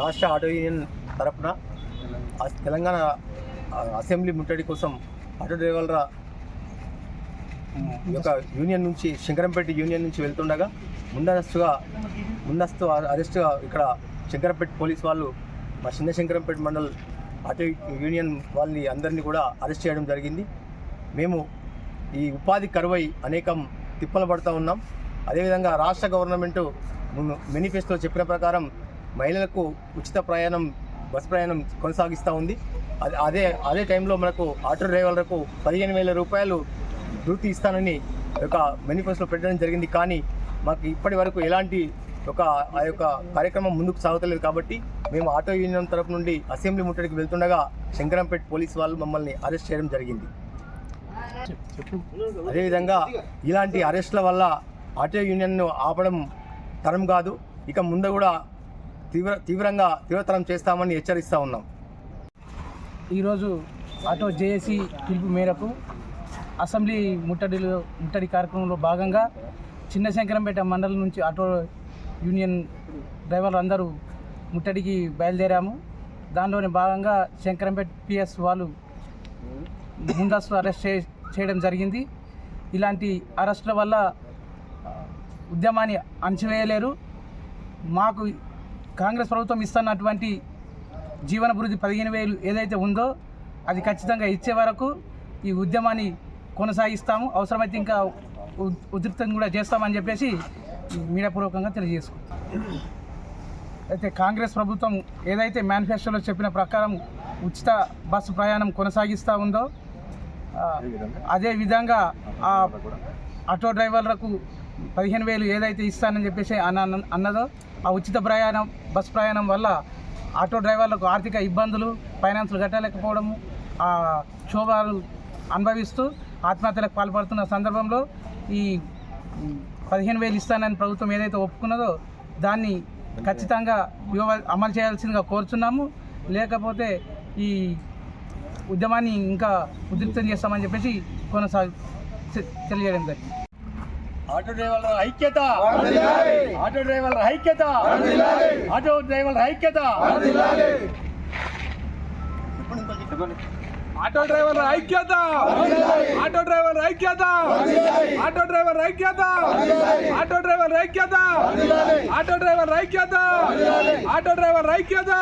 రాష్ట్ర auto union తరఫున Telangana assembly ముట్టడి కోసం ఆటో డ్రైవర్ల యొక్క యూనియన్ నుంచి శంకరంపేట యూనియన్ నుంచి వెళ్తుండగా ముందస్తుగా ముందస్తు అరెస్ట్గా ఇక్కడ శంకరంపేట పోలీస్ వాళ్ళు మా చిన్న శంకరంపేట మండల్ ఆటో యూనియన్ వాళ్ళని అందరినీ కూడా అరెస్ట్ చేయడం జరిగింది. మేము ఈ ఉపాధి కరువై అనేకం తిప్పలు పడుతూ ఉన్నాం. అదేవిధంగా రాష్ట్ర గవర్నమెంటు మేనిఫెస్టో చెప్పిన ప్రకారం మహిళలకు ఉచిత ప్రయాణం బస్ ప్రయాణం కొనసాగిస్తూ ఉంది. అదే అదే అదే టైంలో మనకు ఆటో డ్రైవర్లకు పదిహేను వేల రూపాయలు వృత్తి ఇస్తానని ఒక మేనిఫెస్టో పెట్టడం జరిగింది. కానీ మాకు ఇప్పటి వరకు ఎలాంటి ఒక ఆ యొక్క కార్యక్రమం ముందుకు సాగుతలేదు కాబట్టి మేము ఆటో యూనియన్ తరపు నుండి అసెంబ్లీ ముట్టడికి వెళ్తుండగా శంకరంపేట పోలీస్ వాళ్ళు మమ్మల్ని అరెస్ట్ చేయడం జరిగింది. అదేవిధంగా ఇలాంటి అరెస్ట్ల వల్ల ఆటో యూనియన్ను ఆపడం తరం కాదు. ఇక ముందు కూడా తీవ్ర తీవ్రంగా తీవ్రతరం చేస్తామని హెచ్చరిస్తూ ఉన్నాం. ఈరోజు ఆటో జేఏసీ పిలుపు మేరకు అసెంబ్లీ ముట్టడిలో ముట్టడి కార్యక్రమంలో భాగంగా చిన్న శంకరంపేట మండలం నుంచి ఆటో యూనియన్ డ్రైవర్లు అందరూ ముట్టడికి బయలుదేరాము. దానిలోని భాగంగా శంకరంపేట పిఎస్ వాళ్ళు ముందస్తు అరెస్ట్ చేయడం జరిగింది. ఇలాంటి అరెస్టుల వల్ల ఉద్యమాన్ని అణచివేయలేరు. మాకు కాంగ్రెస్ ప్రభుత్వం ఇస్తున్నటువంటి జీవన భృతి పదిహేను వేలు ఏదైతే ఉందో అది ఖచ్చితంగా ఇచ్చే వరకు ఈ ఉద్యమాన్ని కొనసాగిస్తాము. అవసరమైతే ఇంకా ఉ- ఉధృతం కూడా చేస్తామని చెప్పేసి మీడియాపూర్వకంగా తెలియజేసుకుంటాం అయితే కాంగ్రెస్ ప్రభుత్వం ఏదైతే మేనిఫెస్టోలో చెప్పిన ప్రకారం ఉచిత బస్సు ప్రయాణం కొనసాగిస్తూ ఉందో అదే విధంగా ఆ ఆటో డ్రైవర్లకు పదిహేను వేలు ఏదైతే ఇస్తానని చెప్పేసి అన్న అన్నదో ఆ ఉచిత ప్రయాణం బస్ ప్రయాణం వల్ల ఆటో డ్రైవర్లకు ఆర్థిక ఇబ్బందులు ఫైనాన్సులు కట్టలేకపోవడము ఆ క్షోభాలు అనుభవిస్తూ ఆత్మహత్యలకు పాల్పడుతున్న సందర్భంలో ఈ పదిహేను వేలు ఇస్తానని ప్రభుత్వం ఏదైతే ఒప్పుకున్నదో దాన్ని ఖచ్చితంగా అమలు చేయాల్సిందిగా కోరుచున్నాము. లేకపోతే ఈ ఉద్యమాన్ని ఇంకా ఉద్రిక్తం చేస్తామని చెప్పేసి కొనసాగి తె- తెలియజేయడం జరిగింది. ఆటో డ్రైవర్ల ఐక్యత. ఆటో డ్రైవర్ల ఐక్యత. ఆటో డ్రైవర్ల ఐక్యత. ఆటో డ్రైవర్ ఐక్యత. ఆటో డ్రైవర్ ఐక్యత. ఆటో డ్రైవర్ ఐక్యత. ఆటో డ్రైవర్ ఐక్యత. ఆటో డ్రైవర్ ఐక్యత. ఆటో డ్రైవర్ ఐక్యత.